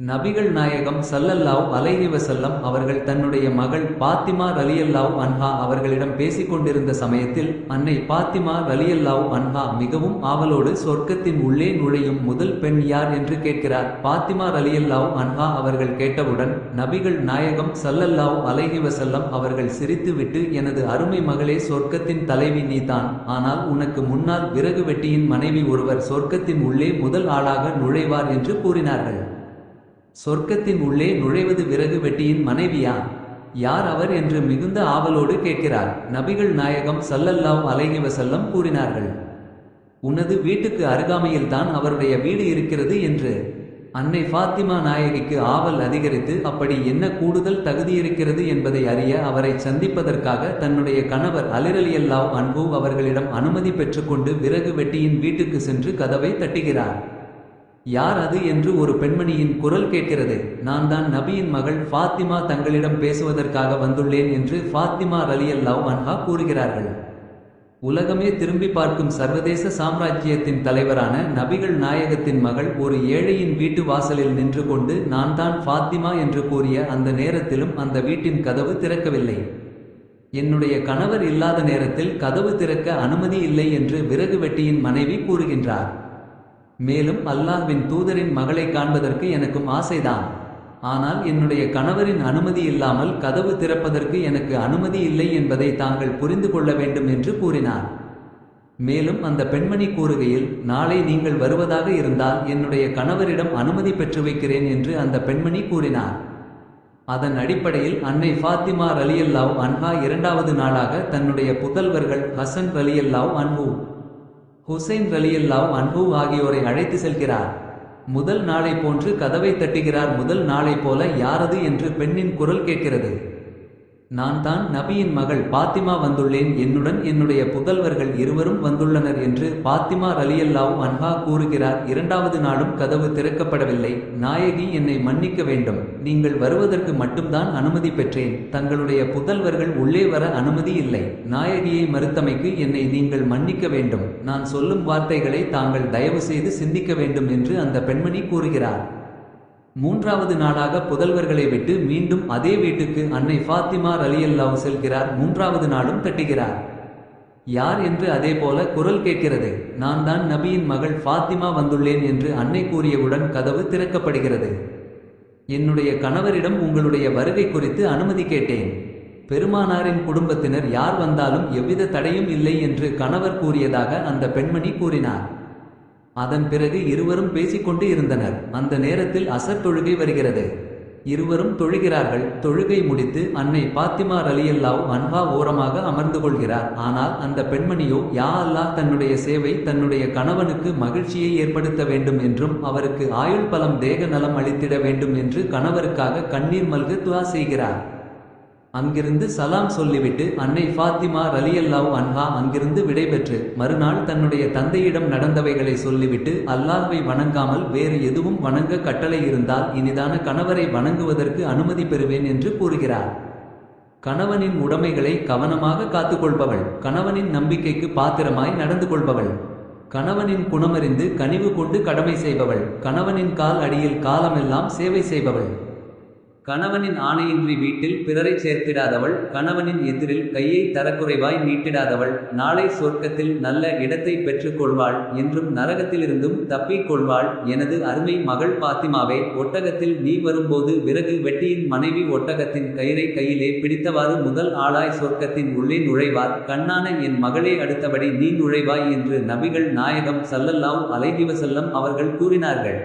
நபிகள் நாயகம் சல்லல்லாவ் அலைஹிவசல்லம் அவர்கள் தன்னுடைய மகள் பாத்திமா ரலியல்லாவ் அன்ஹா அவர்களிடம் பேசிக் கொண்டிருந்த சமயத்தில் அன்னை பாத்திமா ரலியல்லாவ் அன்ஹா மிகவும் ஆவலோடு சொர்க்கத்தின் உள்ளே நுழையும் முதல் பெண் யார் என்று கேட்கிறார். பாத்திமா ரலியல்லாவ் அன்ஹா அவர்கள் கேட்டவுடன் நபிகள் நாயகம் சல்லல்லாவ் அலைஹி அவர்கள் சிரித்துவிட்டு எனது அருமை மகளே சொர்க்கத்தின் தலைவி நீதான். ஆனால் உனக்கு முன்னால் விறகு வெட்டியின் மனைவி ஒருவர் சொர்க்கத்தின் உள்ளே முதல் ஆளாக நுழைவார் என்று கூறினார்கள். சொர்க்கத்தின் உள்ளே நுழைவது விறகு வெட்டியின் மனைவியா? யார் அவர் என்று மிகுந்த ஆவலோடு கேட்கிறார். நபிகள் நாயகம் ஸல்லல்லாஹு அலைஹி செல்லம் கூறினார்கள். உனது வீட்டுக்கு அருகாமையில்தான் அவருடைய வீடு இருக்கிறது என்று. அன்னை ஃபாத்திமா நாயகிக்கு ஆவல் அதிகரித்து அப்படி என்ன கூடுதல் தகுதி இருக்கிறது என்பதை அறிய அவரை சந்திப்பதற்காக தன்னுடைய கணவர் அலிரலியல்லாவ் அன்பு அவர்களிடம் அனுமதி பெற்றுக்கொண்டு விறகு வெட்டியின் வீட்டுக்கு சென்று கதவை தட்டுகிறார். யார் அது என்று ஒரு பெண்மணியின் குரல் கேட்கிறது. நான் தான் நபியின் மகள் ஃபாத்திமா தங்களிடம் பேசுவதற்காக வந்துள்ளேன் என்று ஃபாத்திமா ரலியல்லாவ் அன்ஹா கூறுகிறார்கள். உலகமே திரும்பி பார்க்கும் சர்வதேச சாம்ராஜ்யத்தின் தலைவரான நபிகள் நாயகத்தின் மகள் ஒரு ஏழையின் வீட்டு வாசலில் நின்று கொண்டு நான் தான் ஃபாத்திமா என்று கூறிய அந்த நேரத்திலும் அந்த வீட்டின் கதவு திறக்கவில்லை. என்னுடைய கணவர் இல்லாத நேரத்தில் கதவு திறக்க அனுமதி இல்லை என்று விறகு வெட்டியின் மனைவி கூறுகின்றார். மேலும் அல்லாஹ்வின் தூதரின் மகளை காண்பதற்கு எனக்கும் ஆசைதான். ஆனால் என்னுடைய கணவரின் அனுமதி இல்லாமல் கதவு திறப்பதற்கு எனக்கு அனுமதி இல்லை என்பதை தாங்கள் புரிந்து கொள்ள வேண்டும் என்று கூறினார். மேலும் அந்த பெண்மணி கூறுகையில் நாளை நீங்கள் வருவதாக இருந்தால் என்னுடைய கணவரிடம் அனுமதி பெற்று வைக்கிறேன் என்று அந்த பெண்மணி கூறினார். அதன் அடிப்படையில் அன்னை ஃபாத்திமா ரலியல்லாவ் அன்ஹா இரண்டாவது நாளாக தன்னுடைய புதல்வர்கள் ஹசன் ரலியல்லாவ் அன்ஹூ ஹுசைன் ரலியல்லாவ் அன்பு ஆகியோரை அழைத்து செல்கிறார். முதல் நாளை போன்று கதவை தட்டுகிறார். முதல் நாளை போல யாரது என்று பெண்ணின் குரல் கேட்கிறது. நான் தான் நபியின் மகள் பாத்திமா வந்துள்ளேன். என்னுடன் என்னுடைய புதல்வர்கள் இருவரும் வந்துள்ளனர் என்று பாத்திமா ரலியல்லாவும் அன்ஹா கூறுகிறார். இரண்டாவது நாளும் கதவு திறக்கப்படவில்லை. நாயகி என்னை மன்னிக்க வேண்டும். நீங்கள் வருவதற்கு மட்டும்தான் அனுமதி பெற்றேன். தங்களுடைய புதல்வர்கள் உள்ளே வர அனுமதி இல்லை. நாயகியை மறுத்தமைக்கு என்னை நீங்கள் மன்னிக்க வேண்டும். நான் சொல்லும் வார்த்தைகளை தாங்கள் தயவு செய்து சிந்திக்க வேண்டும் என்று அந்த பெண்மணி கூறுகிறார். மூன்றாவது நாளாக புதல்வர்களை விட்டு மீண்டும் அதே வீட்டுக்கு அன்னை ஃபாத்திமா ரலியல்லாவு செல்கிறார். மூன்றாவது நாளும் தட்டுகிறார் யார் என்று அதே போல குரல் கேட்கிறது. நான் தான் நபியின் மகள் ஃபாத்திமா வந்துள்ளேன் என்று அன்னை கூறியவுடன் கதவு திறக்கப்படுகிறது. என்னுடைய கணவரிடம் உங்களுடைய வருகை குறித்து அனுமதி கேட்டேன். பெருமானாரின் குடும்பத்தினர் யார் வந்தாலும் எவ்வித தடையும் இல்லை என்று கணவர் கூறியதாக அந்த பெண்மணி கூறினார். அதன் பிறகு இருவரும் பேசிக்கொண்டு இருந்தனர். அந்த நேரத்தில் அசர் தொழுகை வருகிறது. இருவரும் தொழுகிறார்கள். தொழுகை முடித்து அன்னை பாத்திமா ரலியல்லாவ் அன்ஹா ஓரமாக அமர்ந்து கொள்கிறார். ஆனால் அந்த பெண்மணியோ யா அல்லாஹ் தன்னுடைய சேவை தன்னுடைய கணவனுக்கு மகிழ்ச்சியை ஏற்படுத்த வேண்டும் என்றும் அவருக்கு ஆயுள் பலம் தேக நலம் அளித்திட வேண்டும் என்று கணவருக்காக கண்ணீர் மல்க துவா செய்கிறார். அங்கிருந்து சலாம் சொல்லிவிட்டு அன்னை ஃபாத்திமா ரலியல்லாவ் அன்ஹா அங்கிருந்து விடைபெற்று மறுநாள் தன்னுடைய தந்தையிடம் நடந்தவைகளை சொல்லிவிட்டு அல்லாஹ்வை வணங்காமல் வேறு எதுவும் வணங்க கட்டளை இருந்தால் இனிதான கணவரை வணங்குவதற்கு அனுமதி பெறுவேன் என்று கூறுகிறார். கணவனின் உடைமைகளை கவனமாக காத்துக்கொள்பவள் கணவனின் நம்பிக்கைக்கு பாத்திரமாய் நடந்து கொள்பவள். கணவனின் குணமறிந்து கனிவு கொண்டு கடமை செய்பவள் கணவனின் கால் அடியில் காலமெல்லாம் சேவை செய்பவள். கணவனின் ஆணையின்றி வீட்டில் பிறரை சேர்த்திடாதவள் கணவனின் எதிரில் கையை தரக்குறைவாய் நீட்டிடாதவள் நாளை சொர்க்கத்தில் நல்ல இடத்தை பெற்றுக் கொள்வாள் என்றும் நரகத்திலிருந்தும் தப்பிக் கொள்வாள் எனது அருமை மகள் பாத்திமாவே ஒட்டகத்தில் நீ வரும்போது விறகு வெட்டியின் மனைவி ஒட்டகத்தின் கயிறை கையிலே பிடித்தவாறு முதல் ஆளாய் சொர்க்கத்தின் உள்ளே நுழைவார். கண்ணான என் மகளே அடுத்தபடி நீ நுழைவாய் என்று நபிகள் நாயகம் சல்லல்லாவ் அலைதிவசல்லம் அவர்கள் கூறினார்கள்.